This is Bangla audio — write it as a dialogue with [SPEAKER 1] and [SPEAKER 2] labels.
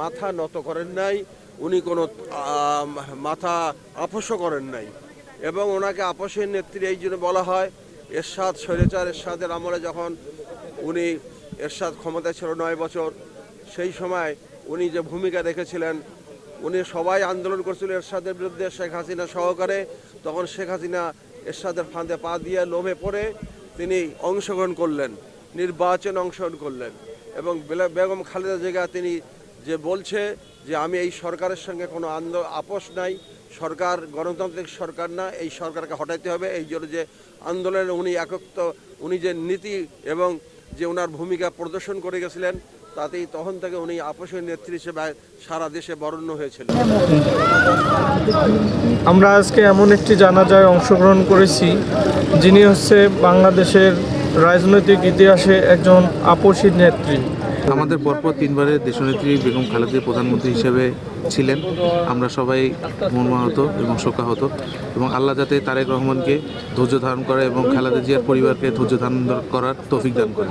[SPEAKER 1] মাথা নত করেন নাই, উনি কোনো মাথা আপসও করেন নাই। এবং ওনাকে আপসের নেত্রী এই জন্য বলা হয়, এরশাদ শৈলচার এরশাদের আমলে যখন উনি এরশাদ ক্ষমতায় ছিল নয় বছর, সেই সময় উনি যে ভূমিকা রেখেছিলেন উনি সবাই আন্দোলন করছিল এরশাদের বিরুদ্ধে, শেখ হাসিনা সহকারে। তখন শেখ হাসিনা এরশাদের ফাঁদে পা দিয়ে লোভে পড়ে তিনি অংশগ্রহণ করলেন, নির্বাচন অংশগ্রহণ করলেন। এবং বেগম খালেদা জিয়া তিনি যে বলছে যে আমি এই সরকারের সঙ্গে কোনো আন্দ, আপোষ নাই। সরকার, গণতান্ত্রিক সরকার না, এই সরকারকে হটাইতে হবে। এই জন্য যে আন্দোলনে উনি একত্র উনি যে নীতি এবং যে ওনার ভূমিকা প্রদর্শন করে গেছিলেন, তাতেই তখন থেকে উনি আপোষের নেত্রী হিসেবে সারা দেশে বরণ্য হয়েছিল।
[SPEAKER 2] আমরা আজকে এমন একটি জানাজায় অংশগ্রহণ করেছি, যিনি হচ্ছে বাংলাদেশের রাজনৈতিক ইতিহাসে একজন আপসী নেত্রী।
[SPEAKER 3] আমাদের পরপর তিনবারের দেশনেত্রী বেগম খালেদা প্রধানমন্ত্রী হিসেবে ছিলেন। আমরা সবাই মর্মাহত এবং শোকাহত এবং আল্লাহ যাতে তারেক রহমানকে ধৈর্য ধারণ করে এবং খালেদা জিয়ার পরিবারকে ধৈর্য ধারণ করার তৌফিক দান করে।